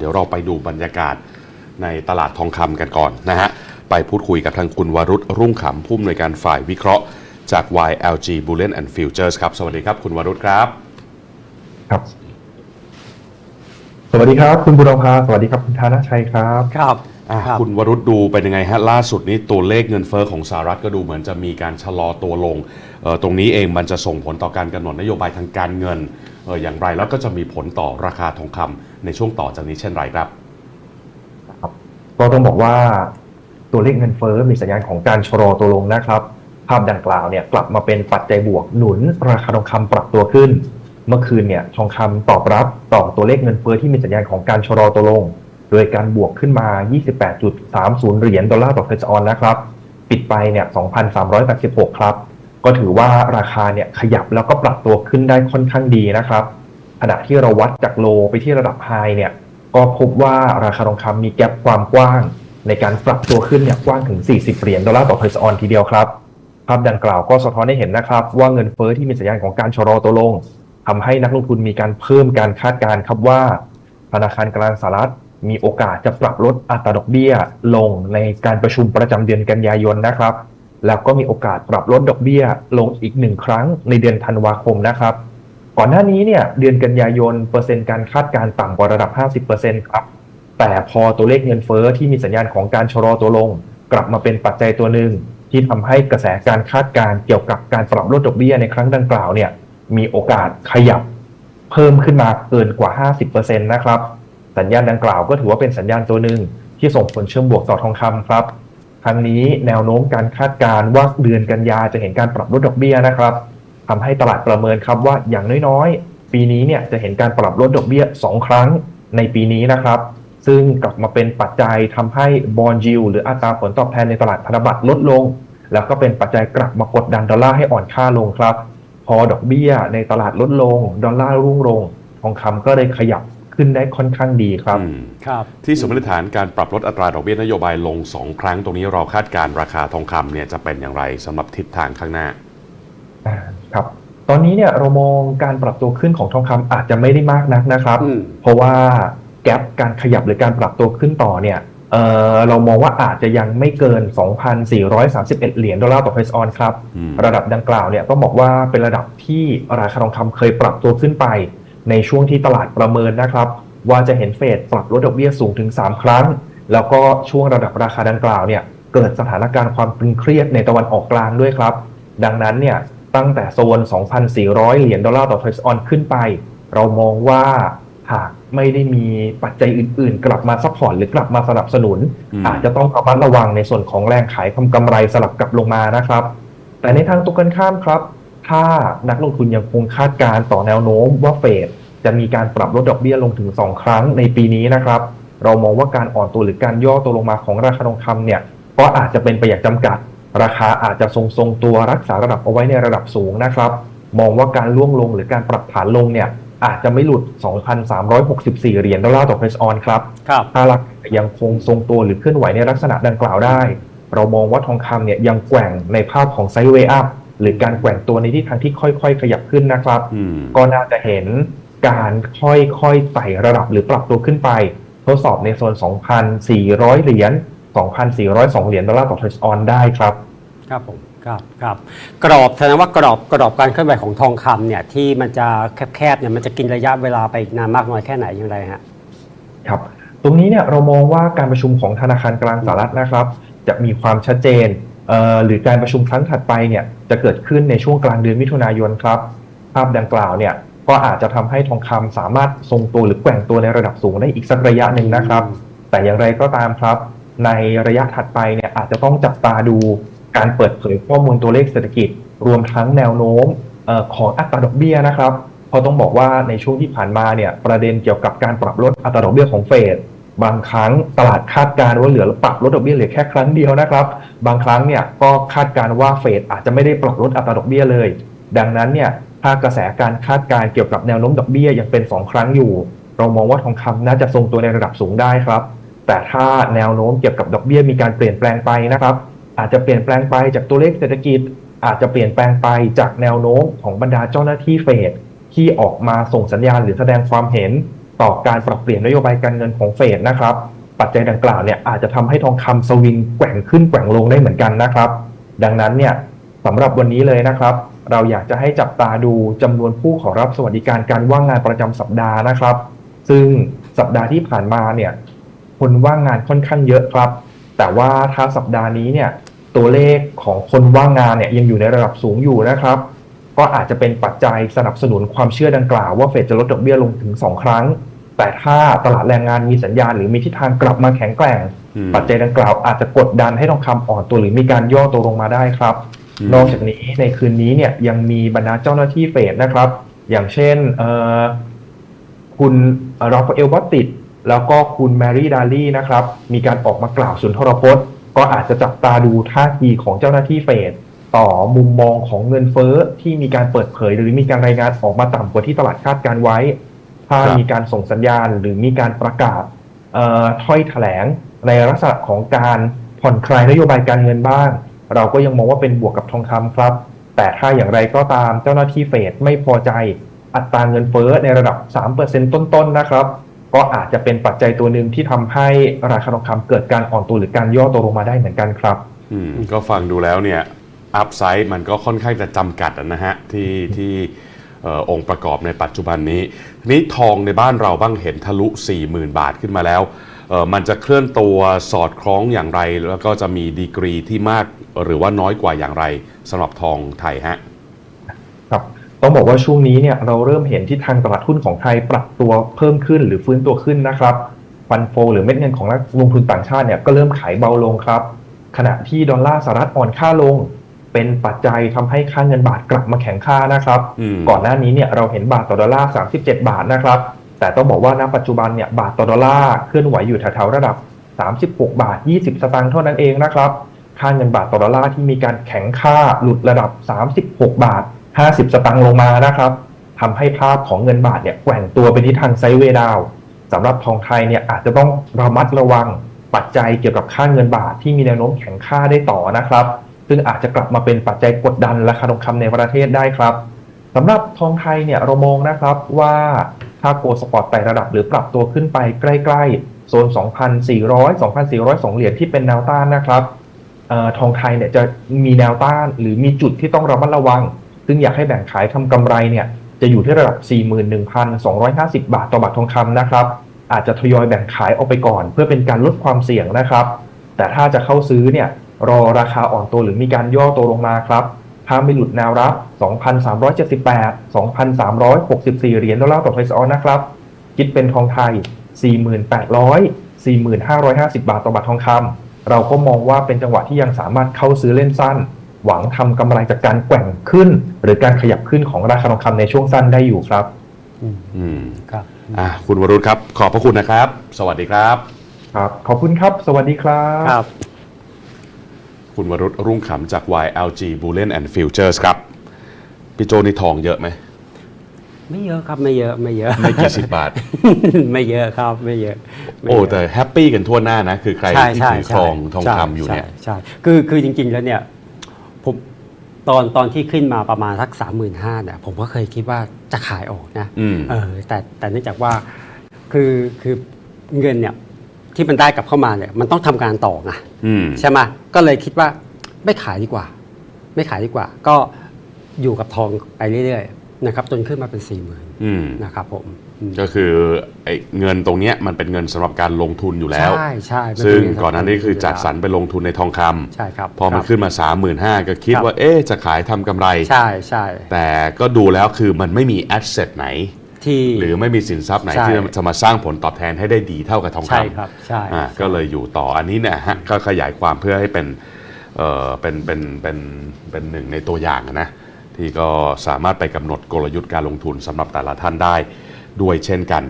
เดี๋ยวเราไปดูบรรยากาศในตลาดทองคำกันก่อนนะฮะ ไปพูดคุยกับทางคุณวรุษรุ่งขำผู้อำนวยการฝ่ายวิเคราะห์จาก YLG Bullion and Futures ครับ สวัสดีครับคุณวรุษครับ ครับ สวัสดีครับ คุณบุรพาสวัสดีครับคุณธนาชัยครับครับอะครับคุณวรุษดูเป็นยังไงฮะล่าสุดนี้ตัวเลขเงินเฟอ้อของสหรัฐก็ดูเหมือนจะมีการชะลอตัวลงเอ่อตรงนี้เองมันจะส่งผลต่อการกำหนดนโยบายทางการเงินเอ่ออย่างไรแล้วก็จะมีผลต่อราคาทองคำในช่วงต่อจากนี้เช่นไรครับครับ ก็ต้องบอกว่าตัวเลขเงินเฟ้อมีสัญญาณของการชะลอตัวลงนะครับ ภาพดังกล่าวเนี่ยกลับมาเป็นปัจจัยบวกหนุนราคาทองคำปรับตัวขึ้น เมื่อคืนเนี่ยทองคำตอบรับต่อตัวเลขเงินเฟ้อที่มีสัญญาณของการชะลอตัวลง โดยการบวกขึ้นมา 28.30 เหรียญดอลลาร์ต่อเฟสออนนะครับ ปิดไปเนี่ย 2,386 ครับ ก็ถือว่าราคาเนี่ยขยับแล้วก็ปรับตัวขึ้นได้ค่อนข้างดีนะครับขณะที่เราวัดจากโลไปที่ระดับไฮเนี่ยก็พบว่าราคาทองคำมีแกลบความกว้าง ในการปรับตัวขึ้นเนี่ยกว้างถึง 40 เหรียญดอลลาร์ต่อเพอรสออนทีเดียวครับภาพดังกล่าวก็สะท้อนให้เห็นนะครับ ว่าเงินเฟ้อที่มีสัญญาณของการชะลอตัวลงทำให้นักลงทุนมีการเพิ่มการคาดการณ์ครับว่า ธนาคารกลางสหรัฐมีโอกาสจะปรับลดอัตราดอกเบี้ยลงในการประชุมประจำเดือนกันยายนนะครับ แล้วก็มีโอกาสปรับลดดอกเบี้ยลงอีกหนึ่งครั้งในเดือนธันวาคมนะครับ ก่อนหน้านี้เนี่ยเดือนกันยายนเปอร์เซ็นต์การคาดการต่ำกว่าระดับ 50%ครับ แต่พอตัวเลขเงินเฟ้อที่มีสัญญาณของการชะลอตัวลง กลับมาเป็นปัจจัยตัวหนึ่งที่ทำให้กระแสการคาดการเกี่ยวกับการปรับลดดอกเบี้ยในครั้งดังกล่าวเนี่ยมีโอกาสขยับเพิ่มขึ้นมาเกินกว่า 50%นะครับ สัญญาณดังกล่าวก็ถือว่าเป็นสัญญาณตัวหนึ่งที่ส่งผลเชื่อมบวกต่อทองคำครับ ทั้งนี้แนวโน้มการคาดการณ์ว่าเดือนกันยาจะเห็นการปรับลดดอกเบี้ยนะครับทำให้ตลาดประเมินครับว่าอย่างน้อยๆ ปีนี้เนี่ยจะเห็นการปรับลดดอกเบี้ย 2 ครั้งในปีนี้นะครับ ซึ่งกลับมาเป็นปัจจัยทำให้บอลยิวหรืออัตราผลตอบแทนในตลาดพันธบัตรลดลง แล้วก็เป็นปัจจัยกลับมากดดันดอลลาร์ให้อ่อนค่าลงครับ พอดอกเบี้ยในตลาดลดลง ดอลลาร์รุ่งลง ทองคำก็เลยขยับ ขึ้นได้ค่อนข้างดีครับอืมครับ ที่สมมติฐานการปรับลดอัตราดอกเบี้ยนโยบายลง 2 ครั้งตรงนี้เราคาดการณ์ราคาทองคำเนี่ยจะเป็นอย่างไรสำหรับทิศทางข้างหน้าอ่าครับ ตอนนี้เนี่ยเรามองการปรับตัวขึ้นของทองคำอาจจะไม่ได้มากนักนะครับอืมเพราะว่าแกลบการขยับหรือการปรับตัวขึ้นต่อเนี่ยเอ่อเรามองว่าอาจจะยังไม่เกิน 2,431 เหรียญดอลลาร์ต่อเพสออนครับอืมระดับดังกล่าวเนี่ยต้องบอกว่าเป็นระดับที่ราคาทองคำเคยปรับตัวขึ้นไป ในช่วงที่ตลาดประเมินนะครับ ว่าจะเห็นเฟดปรับลดดอกเบี้ยสูงถึง 3 ครั้ง แล้วก็ช่วงระดับราคาดังกล่าวเนี่ยเกิดสถานการณ์ความตึงเครียดในตะวันออกกลางด้วยครับ ดังนั้นเนี่ยตั้งแต่โซน 2,400 เหรียญดอลลาร์ต่อเทรซออนขึ้นไป เรามองว่าหากไม่ได้มีปัจจัยอื่นๆ กลับมาซัพพอร์ตหรือกลับมาสนับสนุนอืมอาจจะต้องระมัดระวังในส่วนของแรงขายทำกำไรสลับกลับลงมานะครับ แต่ในทางตรงกันข้ามครับ ถ้านักลงทุนยังคงคาดการณ์ต่อแนวโน้มว่าเฟดจะมีการปรับลดดอกเบี้ยลงถึง 2 ครั้งในปีนี้นะครับ เรามองว่าการอ่อนตัวหรือการย่อตัวลงมาของราคาทองคำเนี่ยก็อาจจะเป็นไปอย่างจำกัด ราคาอาจจะทรงทรงๆตัวรักษาระดับเอาไว้ในระดับสูงนะครับ มองว่าการล่วงลงหรือการปรับฐานลงเนี่ยอาจจะไม่หลุด 2,364 เหรียญดอลลาร์ต่อเพรสออนครับครับถ้าราคายังคงทรงตัวหรือเคลื่อนไหวในลักษณะดังกล่าวได้ เรามองว่าทองคำเนี่ยยังแกว่งในภาพของไซด์เวย์อัพ หรือการแกว่งตัวในทิศทางที่ค่อยๆ ขยับขึ้นนะครับอืมก็น่าจะเห็นการค่อยๆไต่ระดับหรือปรับตัวขึ้นไป ทดสอบในโซน 2,400 เหรียญ 2,402 เหรียญดอลลาร์ต่อเทรซออนได้ครับ ครับผมครับครับกรอบแสดงว่ากรอบกรอบการเคลื่อนไหวของทองคำเนี่ยที่มันจะแคบๆเนี่ยมันจะกินระยะเวลาไปอีกนานมากน้อยแค่ไหนอย่างไรฮะครับ ตรงนี้เนี่ยเรามองว่าการประชุมของธนาคารกลางสหรัฐนะครับ จะมีความชัดเจนเอ่อ หรือการประชุมครั้งถัดไปเนี่ยจะเกิดขึ้นในช่วงกลางเดือนมิถุนายนครับ ภาพดังกล่าวเนี่ยก็อาจจะทำให้ทองคำสามารถทรงตัวหรือแกว่งตัวในระดับสูงได้อีกสักระยะหนึ่งนะครับ แต่อย่างไรก็ตามครับ ในระยะถัดไปเนี่ยอาจจะต้องจับตาดูการเปิดเผยข้อมูลตัวเลขเศรษฐกิจ รวมทั้งแนวโน้มเออของอัตราดอกเบี้ยนะครับเพราะต้องบอกว่าในช่วงที่ผ่านมาเนี่ยประเด็นเกี่ยวกับการปรับลดอัตราดอกเบี้ยของเฟด บางครั้งตลาดคาดการณ์ว่าเหลือปรับลดดอกเบี้ยเหลือแค่ครั้งเดียวนะครับ บางครั้งเนี่ยก็คาดการณ์ว่าเฟดอาจจะไม่ได้ปรับลดอัตราดอกเบี้ยเลย ดังนั้นเนี่ยถ้ากระแสการคาดการณ์เกี่ยวกับแนวโน้มดอกเบี้ยยังเป็น 2 ครั้งอยู่ เรามองว่าทองคำน่าจะทรงตัวในระดับสูงได้ครับ แต่ถ้าแนวโน้มเกี่ยวกับดอกเบี้ยมีการเปลี่ยนแปลงไปนะครับ อาจจะเปลี่ยนแปลงไปจากตัวเลขเศรษฐกิจ อาจจะเปลี่ยนแปลงไปจากแนวโน้มของบรรดาเจ้าหน้าที่เฟดที่ออกมาส่งสัญญาณหรือแสดงความเห็น ต่อการปรับเปลี่ยนนโยบายการเงินของเฟดนะครับ ปัจจัยดังกล่าวเนี่ยอาจจะทำให้ทองคำสวิงแกว่งขึ้นแกว่งลงได้เหมือนกันนะครับ ดังนั้นเนี่ยสำหรับวันนี้เลยนะครับ เราอยากจะให้จับตาดูจำนวนผู้ขอรับสวัสดิการการว่างงานประจำสัปดาห์นะครับ ซึ่งสัปดาห์ที่ผ่านมาเนี่ยคนว่างงานค่อนข้างเยอะครับ แต่ว่าถ้าสัปดาห์นี้เนี่ยตัวเลขของคนว่างงานเนี่ยยังอยู่ในระดับสูงอยู่นะครับ ก็อาจจะเป็นปัจจัยสนับสนุนความเชื่อดังกล่าวว่าเฟดจะลดดอกเบี้ยลงถึง 2 ครั้ง แต่ถ้าตลาดแรงงานมีสัญญาณหรือมีทิศทางกลับมาแข็งแกร่งอืมปัจจัยดังกล่าวอาจจะกดดันให้ทองคำอ่อนตัวหรือมีการย่อตัวลงมาได้ครับอืมนอกจากนี้ในคืนนี้เนี่ยยังมีบรรดาเจ้าหน้าที่เฟดนะครับ อย่างเช่นเอ่อคุณราฟาเอลบอตติดแล้วก็คุณแมรี่ดาลีนะครับ มีการออกมากล่าวสุนทรพจน์ ก็อาจจะจับตาดูท่าทีของเจ้าหน้าที่เฟด ต่อมุมมองของเงินเฟ้อที่มีการเปิดเผย หรือมีการรายงานออกมาต่ำกว่าที่ตลาดคาดการไว้ ถ้าครับมีการส่งสัญญาณหรือมีการประกาศเอ่อถ้อยแถลงในลักษณะของการผ่อนคลายนโยบายการเงินบ้าง เราก็ยังมองว่าเป็นบวกกับทองคำครับ แต่ถ้าอย่างไรก็ตามเจ้าหน้าที่เฟดไม่พอใจอัตราเงินเฟ้อในระดับ 3%ต้นๆนะครับ ก็อาจจะเป็นปัจจัยตัวหนึ่งที่ทำให้ราคาทองคำเกิดการอ่อนตัวหรือการย่อตัวลงมาได้เหมือนกันครับ อืมก็ฟังดูแล้วเนี่ย อัพไซด์มันก็ค่อนข้างจะจำกัดนะฮะที่ที่อองค์ประกอบในปัจจุบันนี้ทีนี้ทองในบ้านเราบ้างเห็นทะลุ 40,000 บาทขึ้นมาแล้ว มันจะเคลื่อนตัวสอดคล้องอย่างไร แล้วก็จะมีดีกรีที่มากหรือว่าน้อยกว่าอย่างไรสำหรับทองไทยฮะครับต้องบอกว่าช่วงนี้เนี่ยเราเริ่มเห็นที่ทางตลาดหุ้นของไทยปรับตัวเพิ่มขึ้นหรือฟื้นตัวขึ้นนะครับฟันโฟหรือเม็ดเงินของนักลงทุนต่างชาติเนี่ยก็เริ่มขายเบาลงครับ ขณะที่ดอลลาร์สหรัฐอ่อนค่าลง เป็นปัจจัยทำให้ค่าเงินบาทกลับมาแข็งค่านะครับอืมก่อนหน้านี้เนี่ยเราเห็นบาทต่อดอลลาร์ 37 บาทนะครับ แต่ต้องบอกว่าณปัจจุบันเนี่ยบาทต่อดอลลาร์เคลื่อนไหวอยู่แถวๆระดับ 36 บาท 20 สตางค์เท่านั้นเองนะครับ ค่าเงินบาทต่อดอลลาร์ที่มีการแข็งค่าหลุดระดับ 36 บาท 50 สตางค์ลงมานะครับทำให้ภาพของเงินบาทเนี่ยแกว่งตัวไปที่ทางไซด์เวย์ดาวน์สำหรับทองไทยเนี่ยอาจจะต้องระมัดระวังปัจจัยเกี่ยวกับค่าเงินบาทที่มีแนวโน้มแข็งค่าได้ต่อนะครับ ซึ่งอาจจะกลับมาเป็นปัจจัยกดดันราคาทองคำในประเทศได้ครับสำหรับทองไทยเนี่ยเรามองนะครับว่าถ้าโกลด์สปอร์ตไต่ระดับหรือปรับตัวขึ้นไปใกล้ๆโซน 2,400 2,402 เหรียญที่เป็นแนวต้านนะครับออทองไทยเนี่ยจะมีแนวต้านหรือมีจุดที่ต้องระมัดระวัง ซึ่งอยากให้แบ่งขายทำกำไรเนี่ยจะอยู่ที่ระดับ 41,250 บาทต่อบาททองคำนะครับอาจจะทยอยแบ่งขายออกไปก่อน เพื่อเป็นการลดความเสี่ยงนะครับ แต่ถ้าจะเข้าซื้อเนี่ย รอราคาอ่อนตัวหรือมีการย่อตัวลงมาครับถ้าไม่หลุดแนวรับ 2,378 2,364 เหรียญดอลลาร์ต่อทอยส์ออนนะครับ คิดเป็นทองไทย 4,800 4,550 บาทต่อบาททองคำ เราก็มองว่าเป็นจังหวะที่ยังสามารถเข้าซื้อเล่นสั้น หวังทำกำไรจากการแกว่งขึ้น หรือการขยับขึ้นของราคาทองคำในช่วงสั้นได้อยู่ครับ อืมครับอะคุณวรุษครับ ขอบพระคุณนะครับ สวัสดีครับ ครับ ขอบคุณครับ สวัสดีครับครับ คุณวรุษรุ่งขำจาก YLG Bullion and Futures ครับ พี่โจนี่ทองเยอะไหม ไม่เยอะครับไม่เยอะไม่เยอะ ไม่กี่สิบบาท ไม่เยอะครับไม่เยอะไม่โอ้เยะแต่แฮปปี้กันทั่วหน้านะ คือใครใช่ที่ใช่ถือใช่ครองทองใช่คำอยู่เนี่ยใช่ใช่คือคือจริง ๆ แล้วเนี่ยผมตอนตอนที่ขึ้นมาประมาณสักสามหมื่นห้าเนี่ยผมก็เคยคิดว่าจะขายออกนะอืม เออแต่แต่เนื่องจากว่าคือคือเงินเนี่ย ที่มันได้กลับเข้ามาเนี่ยมันต้องทำการต่อไงอืม ใช่ไหมก็เลยคิดว่าไม่ขายดีกว่า ไม่ขายดีกว่า ก็อยู่กับทองไปเรื่อยๆนะครับจนขึ้นมาเป็นสี่หมื่นอืม นะครับผมอืมก็คือไอ้เงินตรงเนี้ยมันเป็นเงินสำหรับการลงทุนอยู่แล้ว ใช่ใช่มัซึ่งเป็เสำคัญก่อนหน้านี้คือจัดสรรไปลงทุนในทองคำใช่ครับพอมันครับ ขึ้นมา 3 5 0 0 0ก็คิดครับ ว่าเอ๊ะจะขายทำกำไร ใช่ใช่ แต่ก็ดูแล้วคือมันไม่มีแอสเซทไหน ที่หรือไม่มีสินทรัพย์ไหนใช่ที่จะมาสร้างผลตอบแทนให้ได้ดีเท่ากับทองคำใช่ครับใช่ อ่าก็เลยอยู่ต่ออันนี้เนี่ยฮะก็ขยายความเพื่อให้เป็นเอ่อเป็นเป็นเป็นเป็นหนึ่งในตัวอย่างอะนะที่ก็สามารถไปกำหนดกลยุทธ์การลงทุนสำหรับแต่ละท่านได้ด้วยเช่นกัน